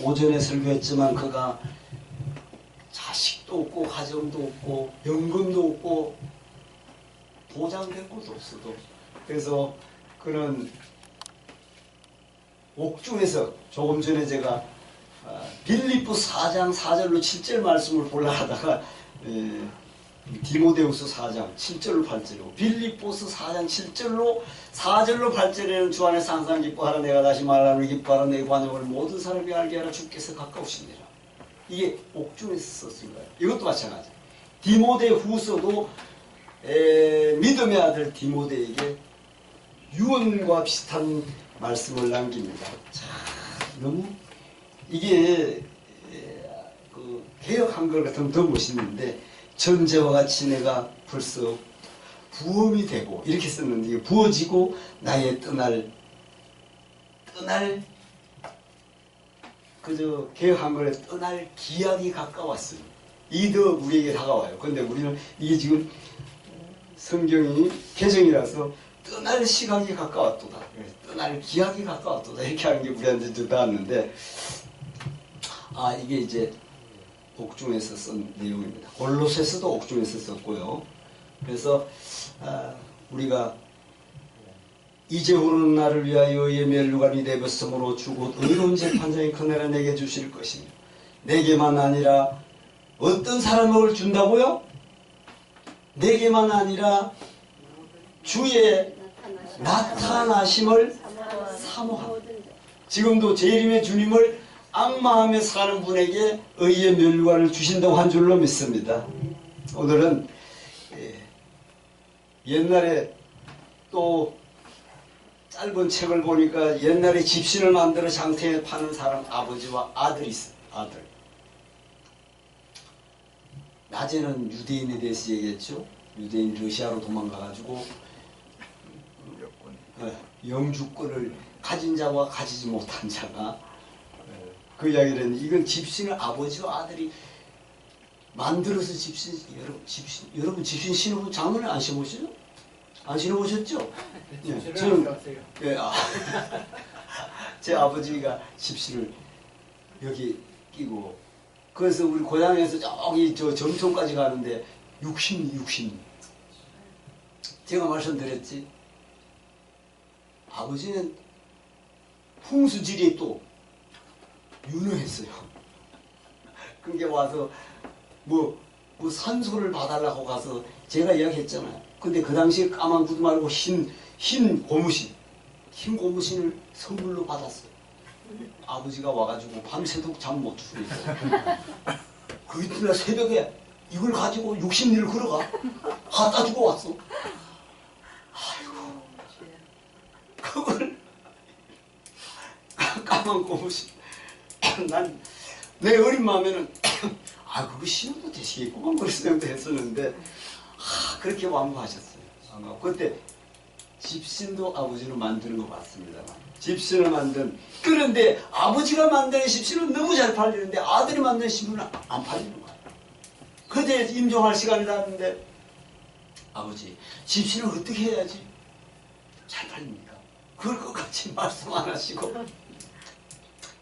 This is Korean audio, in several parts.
오전에 설교했지만 그가 자식도 없고 가정도 없고 연금도 없고 보장된 것도 없어도 그래서 그는 옥중에서 조금 전에 제가 아, 빌립보 4장 4절로 7절 말씀을 보려 하다가 에, 디모데후서 4장 7절로 8절로 빌립보스 4장 7절로 4절로 8절에는 주 안에서 항상 기뻐하라 내가 다시 말하노니 기뻐하라 내 관용을 모든 사람이 알게 하라 주께서 가까우시니라 이게 옥중에서 썼은 거예요 이것도 마찬가지. 디모데 후서도 에, 믿음의 아들 디모데에게 유언과 비슷한 말씀을 남깁니다. 자, 너무 이게 에, 그 개혁 한글 같으면 더 멋있는데 전제와 같이 내가 벌써 부엄이 되고 이렇게 썼는데 부어지고 나의 떠날 떠날 그저 개혁 한글에 떠날 기약이 가까웠어요. 이게 더 우리에게 다가와요. 근데 우리는 이게 지금 성경이 개정이라서 떠날 시각이 가까웠도다. 떠날 기약이 가까웠도다. 이렇게 하는 게 우리한테 좀 닿았는데 아 이게 이제 옥중에서 쓴 내용입니다. 골로새서도 옥중에서 썼고요. 그래서 아, 우리가 이제 오는 날을 위하여 의의 멸류관이 되었으므로 주곧 의로운 재판장이 그날에 내게 주실 것이며 내게만 아니라 어떤 사람을 준다고요? 내게만 아니라 주의 나타나심을 사모함. 지금도 재림의 주님을 악마하며 사는 분에게 의의 멸류관을 주신다고 한 줄로 믿습니다. 오늘은 예, 옛날에 또 짧은 책을 보니까 옛날에 집신을 만들어 장터에 파는 사람 아버지와 아들이 있어요. 아들. 낮에는 유대인에 대해서 얘기했죠. 유대인 러시아로 도망가가지고 어, 영주권을 가진 자와 가지지 못한 자가 그 이야기를 했는데 이건 집신을 아버지와 아들이 만들어서 집신 여러분 집신 여러분 집신 신어본 장문을 안 신어보시죠? 안 신어보셨죠? 예, 저는 예, 아, 제 아버지가 집신을 여기 끼고 그래서 우리 고향에서 저기 저 점촌까지 가는데 60, 60 제가 말씀드렸지 아버지는 풍수지리에 또 유능했어요. 그게 와서 뭐, 뭐 산소를 봐달라고 가서 제가 이야기했잖아요. 근데 그 당시에 까만 구두 말고 흰, 흰 고무신, 흰 고무신을 선물로 받았어요. 아버지가 와가지고 밤새도록 잠 못 주고 있어요. 그 이튿날 새벽에 이걸 가지고 60리를 걸어가. 갖다 주고 왔어. 아이고. 그걸 까만 고무신. 난 내 어린 마음에는 아 그거 신어도 되시겠구만 그런 생각도 했었는데 아, 그렇게 완고하셨어요. 완고. 그때 집신도 아버지는 만드는 거 맞습니다만 집신을 만든 그런데 아버지가 만드는 집신은 너무 잘 팔리는데 아들이 만드는 집신은 안 팔리는 거예요. 그때 임종할 시간이 났는데 아버지 집신을 어떻게 해야지 잘 팔립니까? 그걸 끝까지 말씀 안 하시고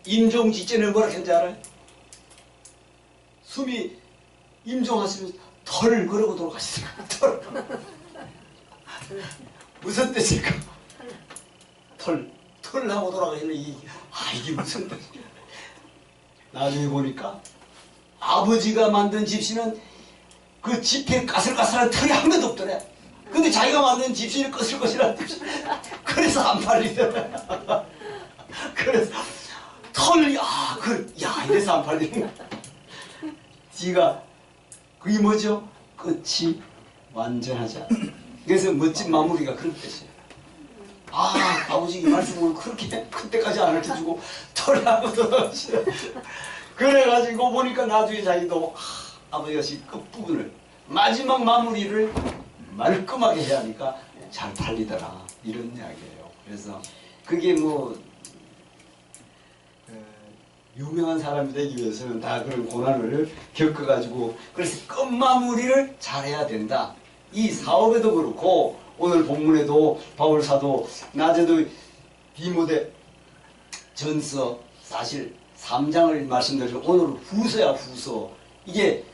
임종 직전에 뭐라 했는지 알아요? 숨이 임종하시면서 털 그러고 돌아가시더라고요. 털. 무슨 뜻일까? 털. 털 하고 돌아가시는 이, 아, 이게 무슨 뜻이야. 나중에 보니까 아버지가 만든 집시는 그 집에 까슬까슬한 털이 한 개도 없더래. 근데 자기가 만든 집시는 꺼슬꺼슬한 집시. 그래서 안 팔리더래. 그래서 털이, 아, 그, 야, 이래서 안 팔리는 거야. 지가 그게 뭐죠? 끝이 완전하지 않아. 그래서 멋진 마무리가 그런 뜻이에요. 아, 아버지 이 말씀을 그렇게 그때까지 안 해주고 털하고 돌아오시라. 그래가지고 보니까 나중에 자기도 아, 아버지가 이 끝부분을 마지막 마무리를 말끔하게 해야 하니까 잘 팔리더라. 이런 이야기예요. 그래서 그게 뭐 유명한 사람이 되기 위해서는 다 그런 고난을 겪어가지고 그래서 끝마무리를 잘해야 된다. 이 사업에도 그렇고 오늘 본문에도 바울 사도 낮에도 디모데 전서 사실 3장을 말씀드리죠. 오늘은 후서야 후서. 이게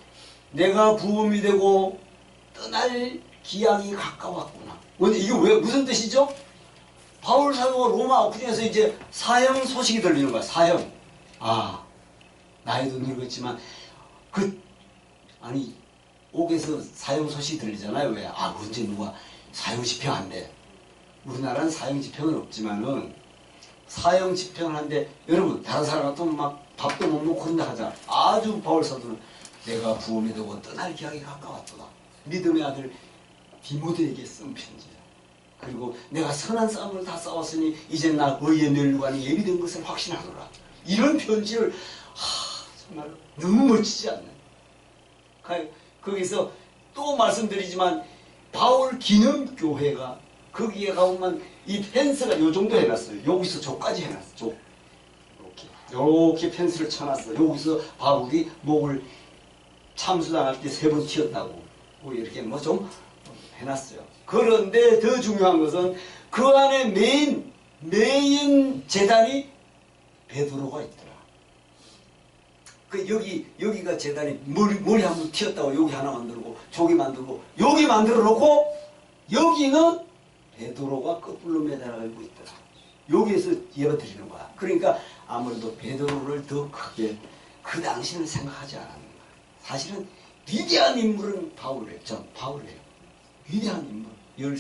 내가 부음이 되고 떠날 기약이 가까웠구나. 근데 이게 왜 무슨 뜻이죠? 바울 사도가 로마 아프리에서 이제 사형 소식이 들리는 거야. 사형. 아 나이도 늙었지만 그 아니 옥에서 사형 소식이 들리잖아요. 왜? 아 언제 누가 사형 집행 한대. 우리나라는 사형 집행은 없지만은 사형 집행을 하는데 여러분 다른 사람 같으면 막 밥도 못 먹고 그런다 하잖아. 아주 바울 사도는 내가 부험이 되고 떠날 기약이 가까웠도다. 믿음의 아들 디모데에게 쓴 편지야. 그리고 내가 선한 싸움을 다 싸웠으니 이제 나 의의 멸류관이 예비된 것을 확신하노라. 이런 편지를 하, 정말 너무 멋지지 않나요? 가- 거기서 또 말씀드리지만 바울 기념교회가 거기에 가보면 이 펜스가 요 정도 해놨어요. 여기서 저까지 해놨어. 저 이렇게 이렇게 펜스를 쳐놨어. 여기서 바울이 목을 참수당할 때 세 번 튀었다고 뭐 이렇게 뭐 좀 해놨어요. 그런데 더 중요한 것은 그 안에 메인 메인 재단이 베드로가 있더라. 그 여기 여기가 재단이 머리 머리 한 번 튀었다고 여기 하나 만들고 저기 만들고 여기 만들어 놓고 여기는 베드로가 거꾸로 매달리고 있더라. 여기에서 예배 드리는 거야. 그러니까 아무래도 베드로를 더 크게 그 당시는 생각하지 않았는 거야. 사실은 위대한 인물은 바울이에요. 전 바울이에요. 위대한 인물. 열,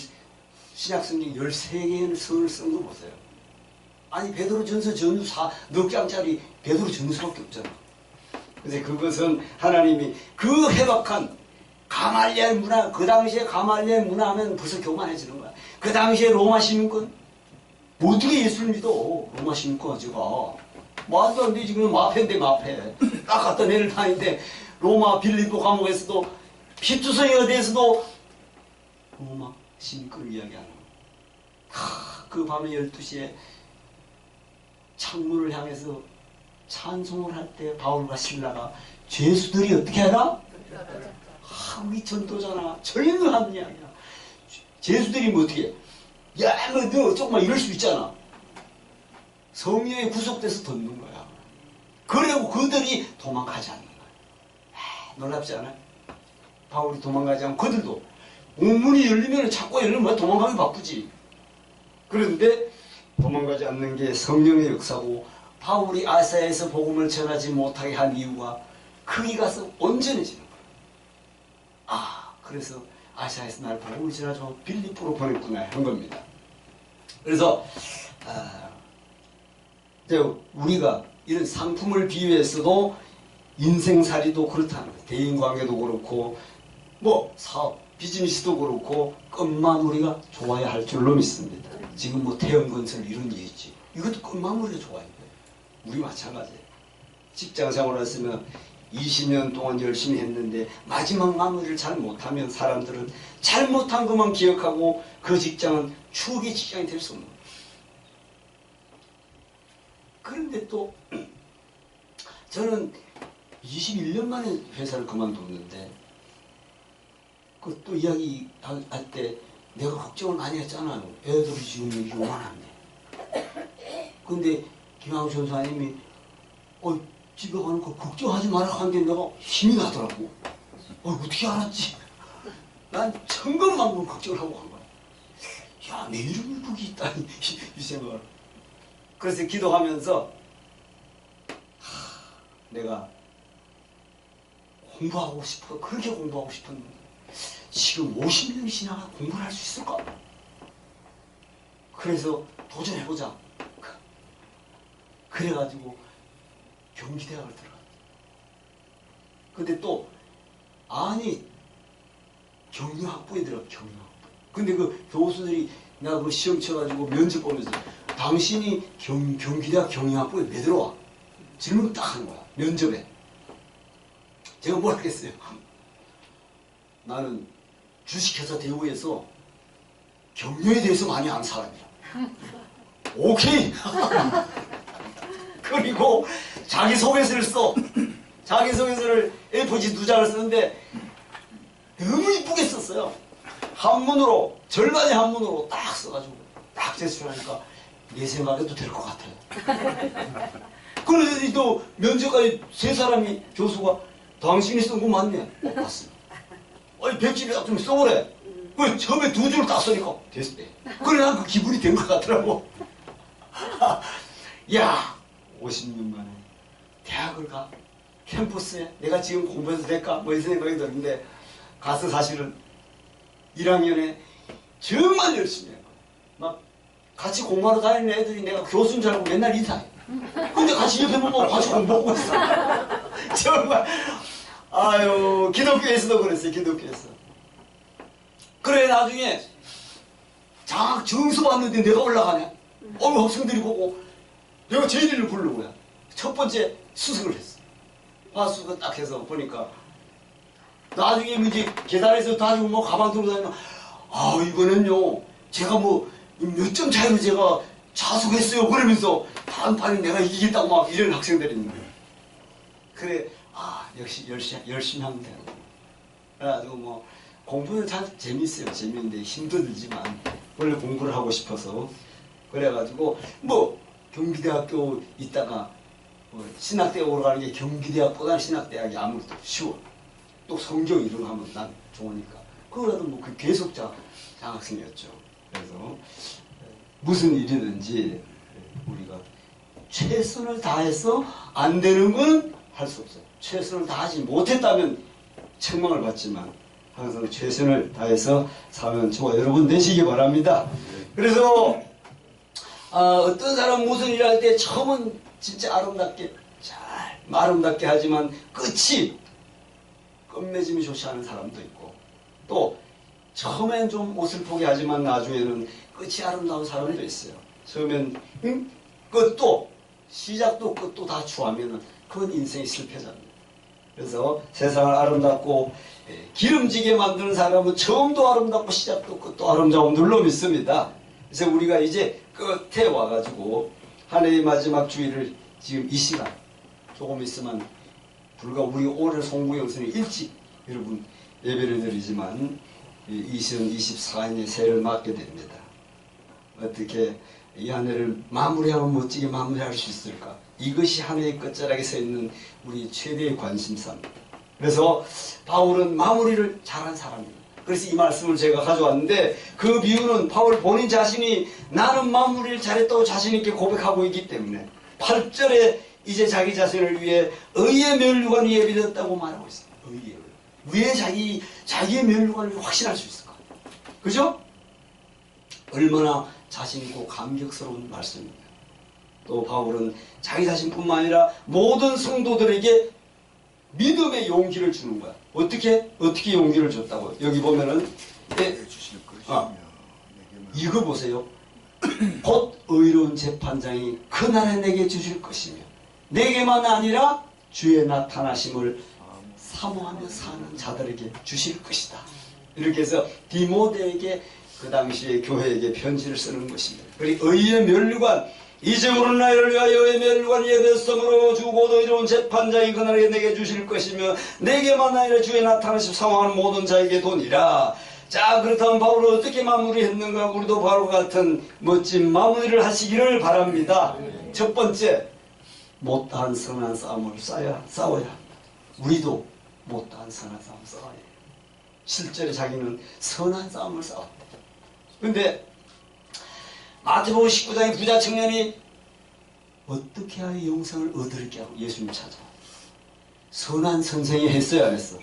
신약성경 13개의 서를 쓴거 보세요. 아니 베드로 전서 전후 4, 넉 장짜리 베드로 전서밖에 없잖아. 그래서 그것은 하나님이 그 해박한 가말리엘 문화, 그 당시에 가말리엘 문화하면 벌써 교만해지는 거야. 그 당시에 로마 시민권, 뭐 어떻게 예수를 믿어? 로마 시민권 가지고. 말도 안 돼, 지금 마패인데, 마패. 딱 갖다 내릴 판인데, 로마 빌립보 감옥에서도, 피투성이 어디에서도 로마 시민권을 이야기하는 거야. 하, 그 밤에 12시에 창문을 향해서 찬송을 할 때 바울과 신라가 죄수들이 어떻게 하나? 하위 전도잖아. 절묘한 이야기야. 죄수들이 뭐 어떻게 해? 야, 뭐, 너 조금만 이럴 수 있잖아. 성령에 구속돼서 던는 거야. 그리고 그들이 도망가지 않는 거야. 아, 놀랍지 않아요? 바울이 도망가지 않고 그들도 옥문이 열리면 자꾸 열리면 도망가기 바쁘지. 그런데 도망가지 않는 게 성령의 역사고 바울이 아사야에서 복음을 전하지 못하게 한 이유가 거기 가서 온전해지는 거예요. 아, 그래서 아시아에서 날 복음을 전하죠. 빌립보로 보냈구나 한 겁니다. 그래서 아, 우리가 이런 상품을 비유했어도 인생살이도 그렇다는 거예요. 대인관계도 그렇고 뭐 사업, 비즈니스도 그렇고 끝만 우리가 좋아야 할 줄로 믿습니다. 지금 뭐 태형건설 이런 게 있지. 이것도 끝만 우리가 좋아야 돼. 우리 마찬가지예요. 직장 생활을 했으면 20년 동안 열심히 했는데 마지막 마무리를 잘 못하면 사람들은 잘못한 것만 기억하고 그 직장은 추억의 직장이 될 수 없는 거예요. 그런데 또 저는 21년 만에 회사를 그만뒀는데 그 또 이야기 할 때 내가 걱정을 많이 했잖아요. 애들이 지금 여기 요만한데. 근데 김항수 전사님이 어, 집에 가는 거 걱정하지 마라 하는데 내가 힘이 나더라고. 어, 어떻게 알았지? 난 천근만근 걱정을 하고 간 거야. 야, 내 이름이 거기 있다니. 이 생각을. 그래서 기도하면서 하, 내가 공부하고 싶어. 그렇게 공부하고 싶었는데 지금 50년이 지나가 공부를 할 수 있을까? 그래서 도전해보자. 그래가지고 경기대학을 들어갔다. 근데 또 아니 경영학부에 들어가 경영학부. 근데 그 교수들이 나 그 시험 쳐가지고 면접 보면서 당신이 경, 경기대학 경영학부에 왜 들어와? 질문 딱 하는 거야 면접에. 제가 뭘 하겠어요? 나는 주식회사 대우에서 경영에 대해서 많이 아는 사람이야. 오케이. 그리고 자기소개서를 써. 자기소개서를 A4지 두 장을 쓰는데 너무 이쁘게 썼어요. 한문으로, 절반의 한문으로 딱 써가지고 딱 제출하니까 내 생각에도 될 것 같아요. 그래서 또 면접까지 세 사람이 교수가 당신이 쓴 거 맞네. 어, 맞습니다. 아니 백지를 좀 써보래. 그 처음에 두 줄 다 쓰니까 됐대. 그래 난그 기분이 된 것 같더라고. 야 50년 만에 대학을 가 캠퍼스에 내가 지금 공부해도 될까 뭐이 생각이 드는데 가서 사실은 1학년에 정말 열심히 한 거야. 막 같이 공부하러 다니는 애들이 내가 교수인 줄 알고 맨날 인사해. 근데 같이 옆에 보고 같이 공부하고 있어. 정말 아유 기독교에서도 그랬어요 기독교에서. 그래 나중에 장학 정수 받는데 내가 올라가냐? 어느 학생들이 보고 내가 제일을 부르는 거야. 첫 번째 수석을 했어. 화수가 딱 해서 보니까 나중에 뭐 이제 계단에서 다니고 뭐 가방 들고 다니면 아 이거는요 제가 뭐 몇 점 차이로 제가 자숙했어요 그러면서 다음 판에 내가 이기겠다고 막 이런 학생들이 있는 거예요. 그래 아 역시 열심히 열심히 하면 되고 그래가지고 뭐 공부는 참 재밌어요. 재밌는데 힘도 들지만 원래 공부를 하고 싶어서. 그래가지고 뭐 경기대학교 있다가 뭐 신학대학 오러 가는 게 경기대학보다 신학대학이 아무래도 쉬워. 또 성경 이런 거 하면 난 좋으니까. 그거라도 뭐 그 계속자 장학생이었죠. 그래서 무슨 일이든지 우리가 최선을 다해서 안 되는 건 할 수 없어요. 최선을 다하지 못했다면 책망을 받지만 항상 최선을 다해서 사면 저와 여러분 되시기 바랍니다. 그래서 아, 어떤 사람 무슨 일을 할 때 처음은 진짜 아름답게 잘 아름답게 하지만 끝이 끝맺음이 좋지 않은 사람도 있고 또 처음엔 좀 옷을 하지만 나중에는 끝이 아름다운 사람도 있어요. 처음엔 응? 끝도 시작도 끝도 다 추하면은 그건 인생의 실패자입니다. 그래서 세상을 아름답고 예, 기름지게 만드는 사람은 처음도 아름답고 시작도 끝도 아름다운 줄로 믿습니다. 그래서 우리가 이제 끝에 와가지고 한 해의 마지막 주일을 지금 이 시간 조금 있으면 불과 우리 올해 송구영선이 일찍 여러분 예배를 드리지만 2024년의 새해를 맞게 됩니다. 어떻게 이 한 해를 마무리하면 멋지게 마무리할 수 있을까? 이것이 한 해의 끝자락에 서 있는 우리 최대의 관심사입니다. 그래서 바울은 마무리를 잘한 사람입니다. 그래서 이 말씀을 제가 가져왔는데 그 비유는 바울 본인 자신이 나는 마무리를 잘했다고 자신있게 고백하고 있기 때문에 8절에 이제 자기 자신을 위해 의의 멸류관이 예비되었다고 말하고 있습니다. 의의. 왜 자기, 자기의 멸류관을 확신할 수 있을까? 그죠? 얼마나 자신 있고 감격스러운 말씀입니다. 또 바울은 자기 자신뿐만 아니라 모든 성도들에게 믿음의 용기를 주는 거야. 어떻게? 어떻게 용기를 줬다고? 여기 보면은, 것이며 아. 이거 보세요. 곧 의로운 재판장이 그날에 내게 주실 것이며 내게만 아니라 주의 나타나심을 사모하며 사는 자들에게 주실 것이다. 이렇게 해서 디모데에게 그 당시에 교회에게 편지를 쓰는 것입니다. 그리고 의의 멸류관 이제부는 나를 위하여 의의 멸류관 예배성으로 주고 의로운 재판장이 그날에 내게 주실 것이며 내게만 아니라 주의 나타나심 사모하는 모든 자에게 돈이라 자 그렇다면 바울은 어떻게 마무리했는가 우리도 바로 같은 멋진 마무리를 하시기를 바랍니다. 첫 번째 못다한 선한 싸움을 싸야, 싸워야 합니다. 우리도 못다한 선한 싸움 싸워야 해요. 실제로 자기는 선한 싸움을 싸웠다. 근데 마태복음 19장의 부자 청년이 어떻게 하여 영생을 얻을게 하고 예수님 찾아 선한 선생이 했어요 안 했어?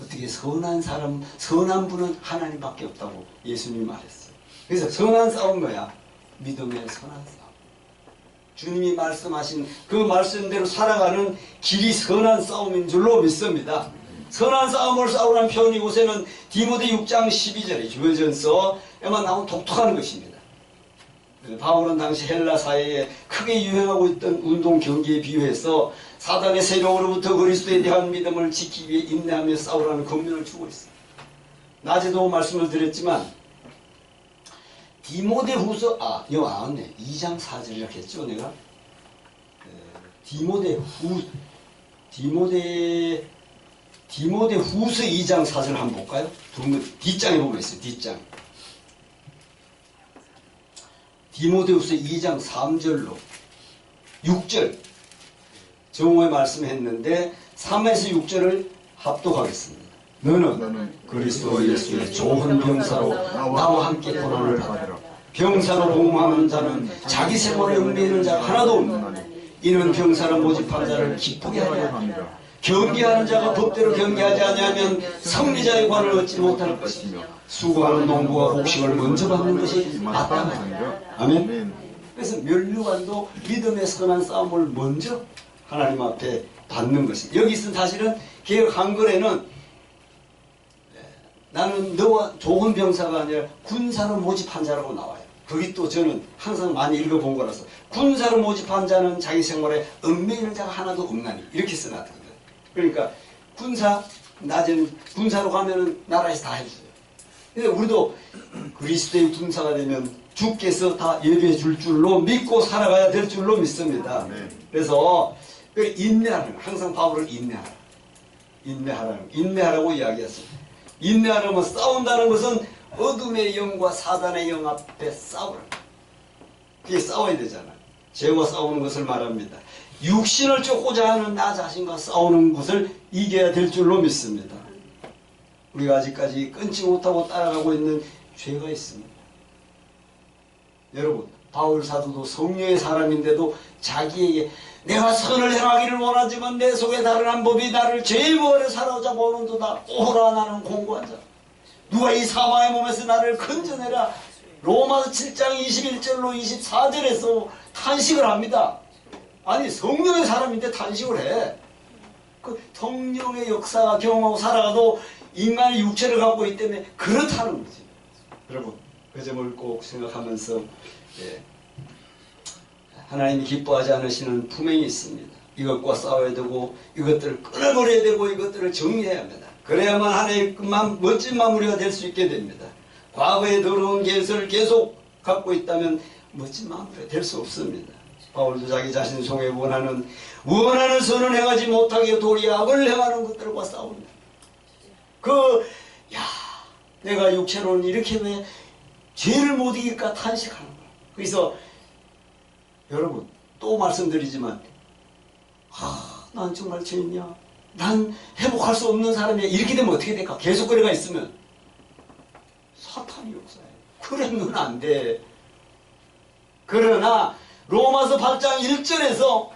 어떻게 선한 사람 선한 분은 하나님밖에 없다고 예수님이 말했어요. 그래서 선한 싸움 뭐야? 믿음의 선한 싸움. 주님이 말씀하신 그 말씀대로 살아가는 길이 선한 싸움인 줄로 믿습니다. 선한 싸움을 싸우라는 표현이 곳에는 디모데 6장 12절에 주변전서에만 나온 독특한 것입니다. 바울은 당시 헬라 사회에 크게 유행하고 있던 운동 경기에 비유해서 사단의 세력으로부터 그리스도에 대한 믿음을 지키기 위해 인내하며 싸우라는 권면을 주고 있습니다. 낮에도 말씀을 드렸지만 디모데 후서 아 이거 안 왔네 2장 4절이라고 했죠 내가 그, 디모데 후 디모데 디모데 후서 2장 4절 한번 볼까요? 두- 뒷장에 보면 있어요 뒷장 디모데후서 2장 3절로 6절 정오에 말씀했는데 3에서 6절을 합독하겠습니다. 너는 너는 그리스도 예수의 좋은 병사로 나와 함께 고난을 받으라. 병사로 복음하는 자는 자기 생활에 얽매이는 자가 하나도 없느니 이는 병사를 모집한 자를 기쁘게 하려 합니다. 경계하는 자가 법대로 경계하지 아니하면 승리자의 관을 얻지 못할 것이며 수고하는 농부가 곡식을 먼저 받는 것이 마땅하니라. 아멘. 그래서 면류관도 믿음의 선한 싸움을 먼저 하나님 앞에 받는 것이 여기 있은 사실은 개혁 한글에는 나는 너와 좋은 병사가 아니라 군사로 모집한 자라고 나와요. 거기 또 저는 항상 많이 읽어본 거라서 군사로 모집한 자는 자기 생활에 얽매이는 자가 하나도 없나니 이렇게 써놨거든요. 그러니까 군사 낮에는 군사로 가면은 나라에서 다 해줘요. 근데 우리도 그리스도의 군사가 되면 주께서 다 예배해 줄 줄로 믿고 살아가야 될 줄로 믿습니다. 아멘. 그래서 그 인내하는 거, 항상 바울을 인내하라. 인내하라는 거. 인내하라고 이야기했습니다. 인내하려면 싸운다는 것은 어둠의 영과 사단의 영 앞에 싸우라. 그게 싸워야 되잖아. 죄와 싸우는 것을 말합니다. 육신을 쫓고자 하는 나 자신과 싸우는 것을 이겨야 될 줄로 믿습니다. 우리가 아직까지 끊지 못하고 따라가고 있는 죄가 있습니다. 여러분, 바울 사도도 성령의 사람인데도 자기에게 내가 선을 행하기를 원하지만 내 속에 다른 한 법이 나를 죄의 무한에 사로잡아 오는도다. 오라 나는 공고한 자. 누가 이 사망의 몸에서 나를 건져내라. 로마서 7장 21절로 24절에서 탄식을 합니다. 아니 성령의 사람인데 탄식을 해. 그 성령의 역사가 경험하고 살아가도 인간의 육체를 갖고 있기 때문에 그렇다는 거지. 여러분 그 점을 꼭 생각하면서 예, 하나님이 기뻐하지 않으시는 품행이 있습니다. 이것과 싸워야 되고 이것들을 끊어버려야 되고 이것들을 정리해야 합니다. 그래야만 하나님만 멋진 마무리가 될 수 있게 됩니다. 과거의 더러운 계설을 계속 갖고 있다면 멋진 마무리가 될 수 없습니다. 바울도 자기 자신 속에 원하는 원하는 선을 행하지 못하게 도리 악을 행하는 것들과 싸웁니다. 그, 야, 내가 육체로는 이렇게 왜 죄를 못 이길까 탄식하는 거야. 그래서, 여러분, 또 말씀드리지만, 아, 난 정말 죄인이야. 난 회복할 수 없는 사람이야. 이렇게 되면 어떻게 될까? 계속 그래가 있으면, 사탄이 역사해. 그러면 안 돼. 그러나, 로마서 8장 1절에서,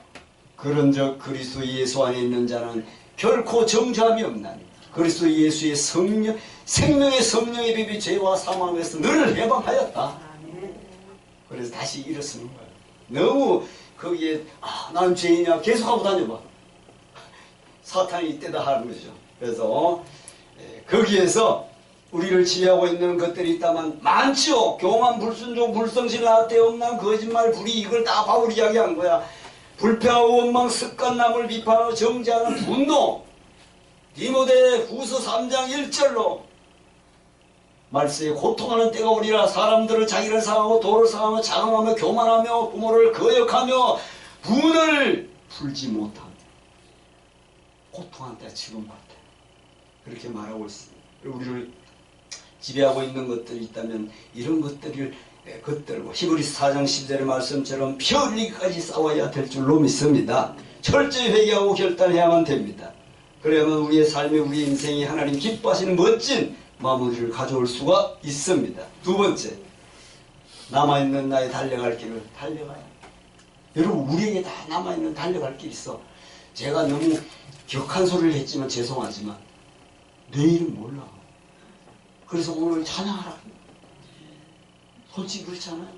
그런즉 그리스도 예수 안에 있는 자는 결코 정죄함이 없나니 그리스도 예수의 성령 생명의 성령의 비비 죄와 사망에서 너를 해방하였다. 그래서 다시 일어서는 거야. 너무 거기에 아, 난 죄인이야 계속하고 다녀봐. 사탄이 이때다 하는 거죠. 그래서 예, 거기에서 우리를 지배하고 있는 것들이 있다면 많죠. 교만, 불순종, 불성실, 없난 거짓말, 불의 이걸 다 바울이 이야기한 거야. 불평하고 원망, 습관, 남을 비판하고 정죄하는 분노. 디모데 후서 3장 1절로 말세에 고통하는 때가 오리라 사람들은 자기를 상하고 도를 상하며 자랑하며 교만하며 부모를 거역하며 분을 풀지 못한 고통한 때가 지금 같아 그렇게 말하고 있습니다 우리를 지배하고 있는 것들이 있다면 이런 것들을 예, 겉들고 히브리스 4장 10절의 말씀처럼 피 흘리기까지 싸워야 될 줄로 믿습니다 철저히 회개하고 결단해야만 됩니다 그래야만 우리의 삶이 우리의 인생이 하나님 기뻐하시는 멋진 마무리를 가져올 수가 있습니다. 두 번째, 남아있는 나의 달려갈 길을 달려가야 합니다. 여러분, 우리에게 다 남아있는 달려갈 길이 있어. 제가 너무 격한 소리를 했지만 죄송하지만, 내일은 몰라. 그래서 오늘 찬양하라. 솔직히 그렇잖아요.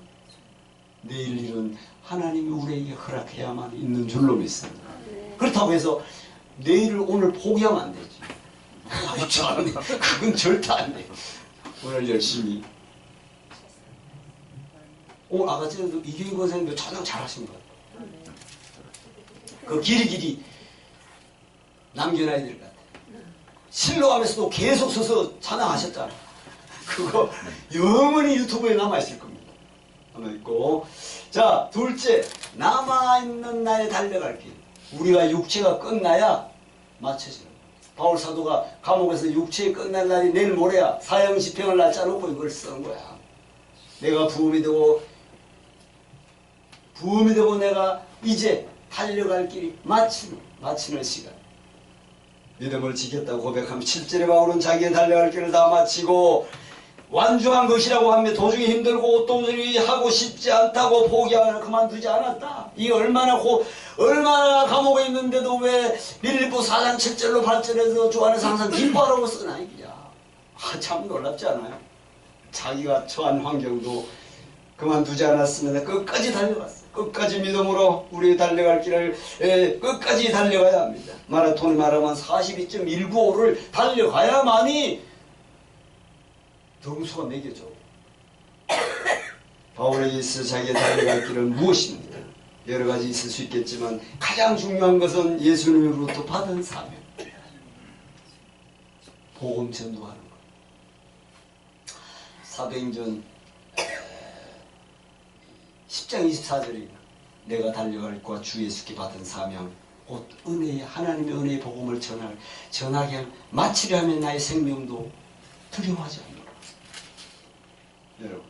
내일 일은 하나님이 우리에게 허락해야만 있는 줄로 믿습니다. 그렇다고 해서 내일을 오늘 포기하면 안 되지. 참, 그건 절대 안 돼. 오늘 열심히. 오, 아까 전에도 이경희 선생님도 찬양 잘하신 것 같아요. 그 길이 길이 남겨놔야 될 것 같아요. 실로 하면서도 계속 서서 찬양하셨잖아. 그거 영원히 유튜브에 남아있을 겁니다. 남아있고. 자, 둘째, 남아있는 나의 달려갈 길. 우리가 육체가 끝나야 거예요. 바울 사도가 감옥에서 육체가 끝날 날이 내일 모레야 사형 집행을 날짜 놓고 이걸 쓴 거야. 내가 부음이 되고 부음이 되고 내가 이제 달려갈 길이 마치는, 마치는 시간. 믿음을 지켰다고 고백하면 7절에 바울은 자기의 달려갈 길을 다 마치고 완주한 것이라고 하며 도중에 힘들고 도저히 하고 싶지 않다고 포기하며 그만두지 않았다. 이 얼마나 고, 얼마나 감옥에 있는데도 왜 빌립보 4장 7절로 8절에서 주 안에서 항상 기뻐하라고 쓰나 이거야. 아, 참 놀랍지 않아요? 자기가 처한 환경도 그만두지 않았습니다. 끝까지 달려갔어요. 끝까지 믿음으로 우리 달려갈 길을 에, 끝까지 달려가야 합니다. 마라톤 말하면 42.195를 달려가야만이 등수가 매겨져. 바울에게 있어 자기가 달려갈 길은 무엇입니까? 여러 가지 있을 수 있겠지만 가장 중요한 것은 예수님으로부터 받은 사명. 복음 전도하는 것. 사도행전 10장 24절에 내가 달려갈 것과 주 예수께 받은 사명 곧 은혜의 하나님의 은혜의 복음을 전할 전하게 마치려 하면 나의 생명도 두려워하지 않노라. 여러분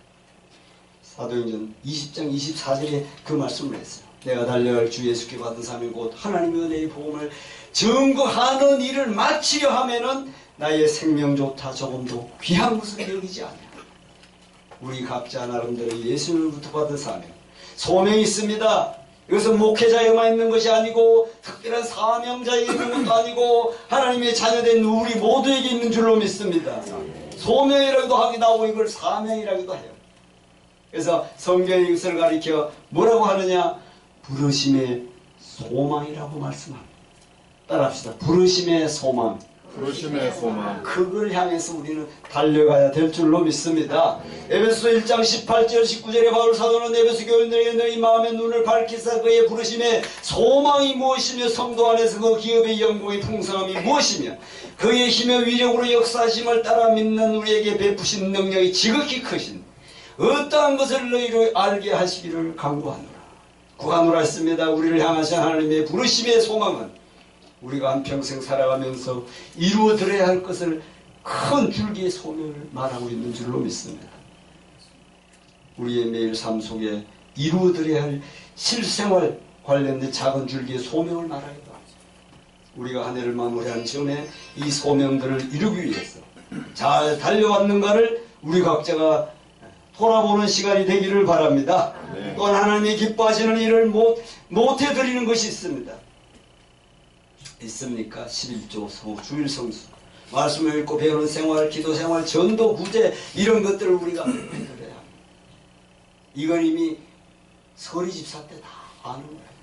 사도행전 20장 24절에 그 말씀을 했어요. 내가 달려갈 주 예수께 받은 사명 곧 하나님의 은혜의 복음을 증거하는 일을 마치려 하면은 나의 생명조차 조금도 귀한 것을 여기지 않아. 우리 각자 나름대로 예수님부터 받은 사명. 소명이 있습니다. 이것은 목회자에만 있는 것이 아니고 특별한 사명자에게 있는 것도 아니고 하나님의 자녀된 우리 모두에게 있는 줄로 믿습니다. 소명이라고도 하기도 하고 이걸 사명이라고도 해요. 그래서 성경이 이것을 가리켜 뭐라고 하느냐? 부르심의 소망이라고 말씀합니다. 따라합시다. 부르심의 소망. 부르심의 소망 그걸 향해서 우리는 달려가야 될 줄로 믿습니다. 에베소 1장 18절 19절에 바울 사도는 에베소 교인들에게 너희 마음의 눈을 밝히사 그의 부르심의 소망이 무엇이며 성도 안에서 그 기업의 영광의 풍성함이 무엇이며 그의 힘의 위력으로 역사심을 따라 믿는 우리에게 베푸신 능력이 지극히 크신 어떠한 것을 너희로 알게 하시기를 강구하노라. 구하노라 했습니다. 우리를 향하신 하나님의 부르심의 소망은 우리가 한평생 살아가면서 이루어들어야 할 것을 큰 줄기의 소명을 말하고 있는 줄로 믿습니다. 우리의 매일 삶 속에 이루어들어야 할 실생활 관련된 작은 줄기의 소명을 말하기도 하죠. 우리가 한 해를 마무리하는 즈음에 이 소명들을 이루기 위해서 잘 달려왔는가를 우리 각자가 돌아보는 시간이 되기를 바랍니다. 네. 또한 하나님이 기뻐하시는 일을 못, 못해드리는 것이 있습니다. 있습니까? 11조 성, 주일 성수 말씀을 읽고 배우는 생활, 기도 생활, 전도, 구제 이런 것들을 우리가 합니다. 이건 이미 서리 집사 때 다 아는 거예요.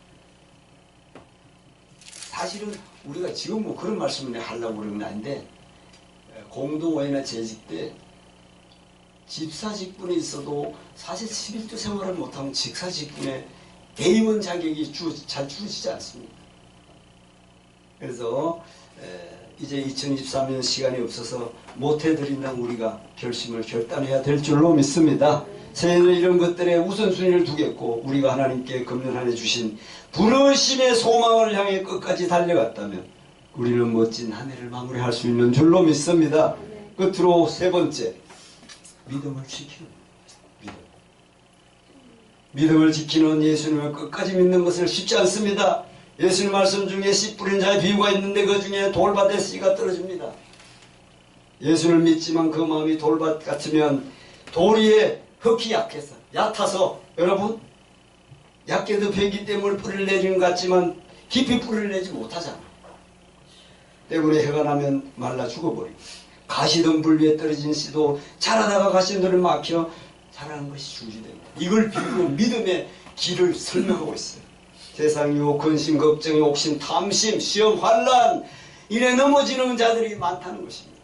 사실은 우리가 지금 뭐 그런 말씀을 하려고 그러는 건 아닌데 공동회나 재직 때 집사 직분이 있어도 사실 11조 생활을 못하면 직사 직분에 대의원 자격이 주, 잘 주어지지 않습니다. 그래서 에, 이제 2023년 시간이 없어서 못해드린다고 우리가 결심을 결단해야 될 줄로 믿습니다. 새해는 이런 것들에 우선순위를 두겠고 우리가 하나님께 금년 한해 주신 부르심의 소망을 향해 끝까지 달려갔다면 우리는 멋진 한 해를 마무리할 수 있는 줄로 믿습니다. 끝으로 세 번째 믿음을 지키는 믿음. 믿음을 지키는 예수님을 끝까지 믿는 것을 쉽지 않습니다. 예수님 말씀 중에 씨 뿌린 자의 비유가 있는데 그 중에 돌밭에 씨가 떨어집니다. 예수를 믿지만 그 마음이 돌밭 같으면 돌이에 흙이 약해서 얕아서 여러분 얕게 덮여있기 때문에 뿌리를 내리는 것 같지만 깊이 뿌리를 내지 못하잖아. 때문에 해가 나면 말라 죽어버리고 가시덤불 위에 떨어진 씨도 자라다가 가시덤불에 막혀 자라는 것이 중지됩니다. 이걸 비유로 믿음의 길을 설명하고 있어요. 세상 유혹, 근심, 걱정, 욕심, 탐심, 시험, 환란 이래 넘어지는 자들이 많다는 것입니다.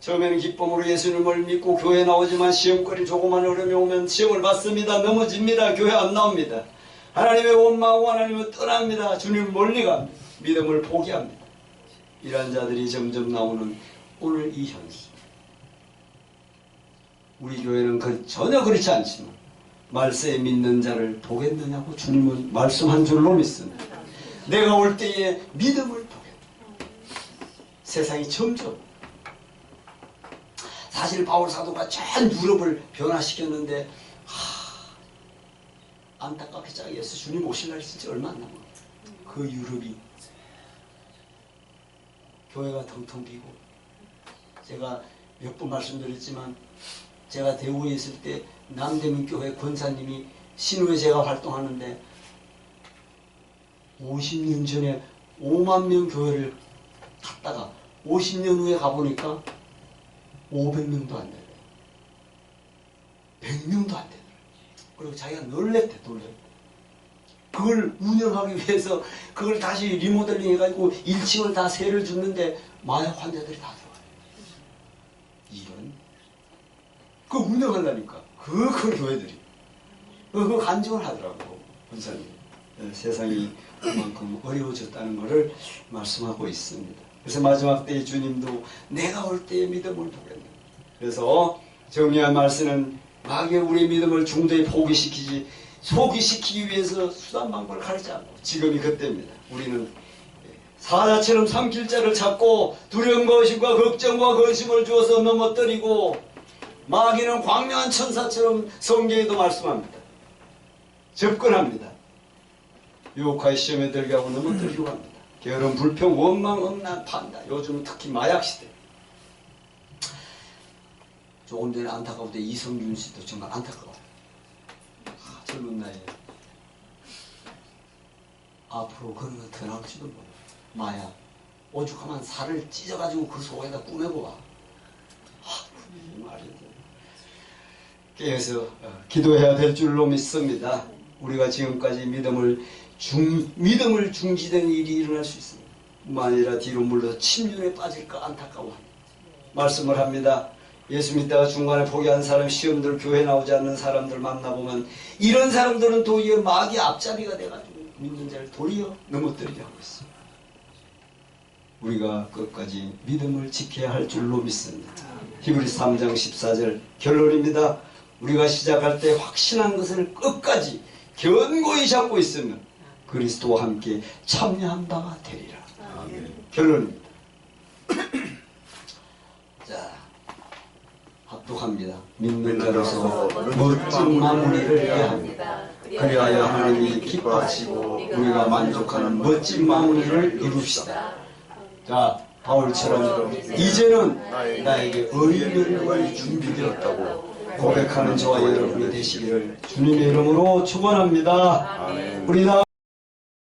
처음에는 기쁨으로 예수님을 믿고 교회 나오지만 시험거리 조그만 어려움이 오면 시험을 받습니다. 넘어집니다. 교회 안 나옵니다. 하나님의 원망하고 하나님을 떠납니다. 주님 멀리 갑니다. 믿음을 포기합니다. 이러한 자들이 점점 나오는 오늘 이 현실. 우리 교회는 그, 전혀 그렇지 않지만 말세에 믿는 자를 보겠느냐고 주님은 말씀한 줄로 믿습니다. 내가 올 때에 믿음을 보겠다. 세상이 점점 사실 바울 사도가 전 유럽을 변화시켰는데 하, 안타깝게 짝이어서 주님 오실 날이 진짜 얼마 안 남아. 그 유럽이 교회가 텅텅 비고 제가 몇 번 말씀드렸지만 제가 대구에 있을 때 남대문 교회 권사님이 신우에 제가 활동하는데 50년 전에 5만 명 교회를 갔다가 50년 후에 가보니까 500명도 안 되더라. 100명도 안 되더라. 그리고 자기가 놀랬대, 놀랬대. 그걸 운영하기 위해서 그걸 다시 리모델링 해가지고 1층을 다 세를 줬는데 마약 환자들이 다 들어와요. 이런. 그 운영하려니까. 그, 그 교회들이. 그, 그 간증을 하더라고, 본사님. 예, 세상이 그만큼 어려워졌다는 것을 말씀하고 있습니다. 그래서 마지막 때에 주님도 내가 올 때의 믿음을 보겠네. 그래서 정리한 말씀은 마귀의 우리의 믿음을 중도에 포기시키지 소기시키기 위해서 수단 방법을 가리지 않고 지금이 그때입니다. 우리는 사자처럼 삼킬자를 찾고 두려움과 의심과 걱정과 근심을 주어서 넘어뜨리고 마귀는 광명한 천사처럼 성경에도 말씀합니다. 접근합니다. 유혹하의 시험에 들게 하고 넘어뜨리려고 합니다. 게으름, 불평, 원망, 음란, 판다. 요즘은 특히 마약 시대. 조금 전에 안타까운데 이성균 씨도 정말 안타까워요. 아, 젊은 나이에. 앞으로 그런 거 더 나올지도 몰라. 마약. 오죽하면 살을 찢어가지고 그 속에다 꾸며고 와. 아, 그게 말이 돼. 그래서 어, 기도해야 될 줄로 믿습니다. 우리가 지금까지 믿음을 중 믿음을 중지된 일이 일어날 수 있습니다. 아니라 뒤로 물러서 침륜에 빠질까 안타까워합니다. 말씀을 합니다. 예수 믿다가 중간에 포기한 사람, 시험들 교회 나오지 않는 사람들 만나보면 이런 사람들은 도리어 마귀 앞잡이가 돼가지고 믿는 자를 도리어 넘어뜨리게 하고 있습니다. 우리가 끝까지 믿음을 지켜야 할 줄로 믿습니다. 히브리 3장 14절 결론입니다. 우리가 시작할 때 확신한 것을 끝까지 견고히 잡고 있으면 그리스도와 함께 참여한 바가 되리라. 결론입니다. 자, 합독합니다. 믿는 자로서 멋진 마무리를 해야 합니다. 그리하여 하나님이 기뻐하시고 우리가 만족하는 멋진 마무리를 이룹시다. 자, 바울처럼 이제는 나에게 의멸이 준비되었다고 고백하는 저와 여러분이 되시기를 주님의 이름으로 축원합니다. 우리 다